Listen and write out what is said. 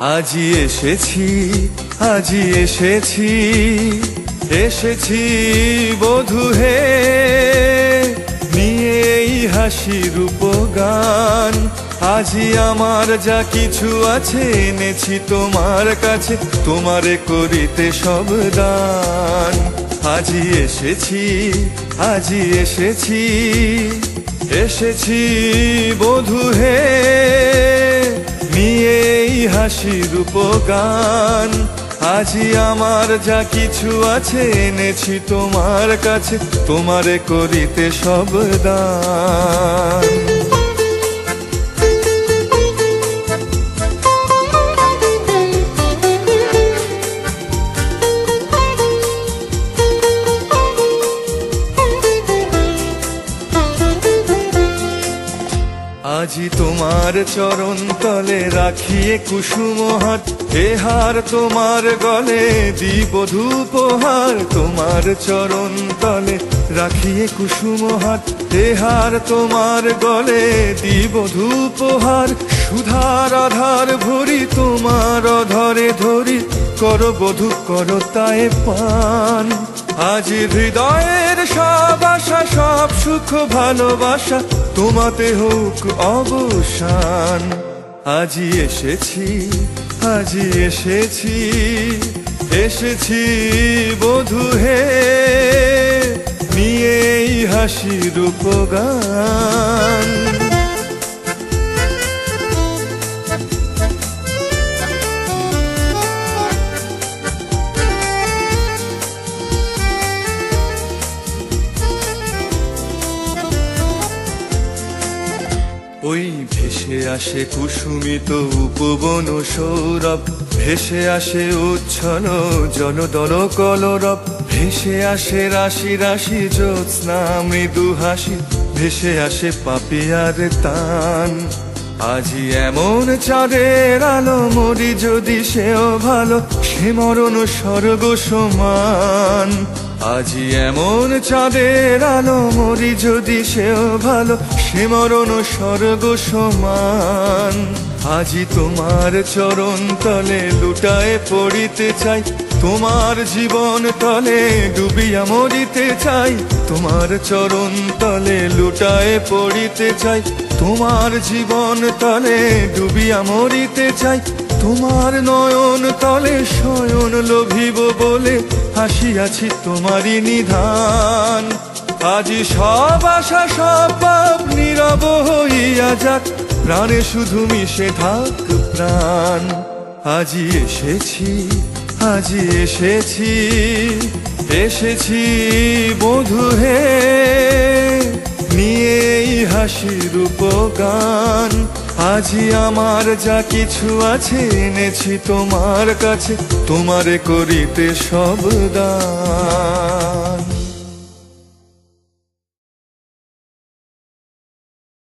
আজি এসেছি আজি এসেছি এসেছি বধু হে। নিয়ে এই হাসির উপগান আজি আমার যা কিছু আছে এনেছি তোমার কাছে, তোমারে করিতে সব দান। আজি এসেছি আজি এসেছি এসেছি বধু হে, নিয়ে এই হাসির উপগান। আজি আমার যা কিছু আছে এনেছি তোমার কাছে, তোমারে করিতে সব দান। আজি তোমার চরণ তলে রাখিয়ে কুসুম হাত। হে হার তোমার গলে, দিব ধূপহার। তোমার চরণ তলে রাখিয়ে কুসুম হাত। হে হার তোমার গলে, দিব ধূপহার। সুধার আধার ভরি তোমার ধরে ধরি। কর বধু কর তাই পান। আজ হৃদয়ের সব আশা, সব সুখ, ভালোবাসা তোমাতে হোক অবসান। আজি এসেছি আজি এসেছি এসেছি বধু হে নিয়ে এই হাসির উপগান। আসে কুসুমিত উপবন সৌরভ, ভেসে আসে উচ্ছন জনদল কলরব, ভেসে আসে রাশি রাশি জ্যোৎস্না মৃদু হাসি, ভেসে আসে পাপিয়ার তান। আজি এমন চাঁদের আলো, মরি যদি সেও ভালো, সে মরণ স্বর্গ সমান। আজি এমন চাঁদের আলো, মরি যদি সেও ভালো, সে মরণ স্বর্গ সমান। আজি তোমার চরণ তলে লুটায় পড়িতে চাই তোমার জীবন তলে ডুবিয়া মরিতে চাই, তোমার চরণ তলে লুটায় পড়িতে চাই, তোমার জীবন তলে ডুবিয়া মরিতে চাই, তোমার নয়ন তলে শয়ন লোভিব বলে হাসিয়াছি তোমারই নিধান। আজি সব আশা, সব পাপ নীরব হইয়া যাক, প্রাণে শুধু মিশে থাক প্রাণ। আজি এসেছি। আজি এসেছি এসেছি বধু হে। নিয়ে এই হাসির উপগান আজি আমার যা কিছু আছে এনেছি তোমার কাছে, তোমারে করিতে সব দান।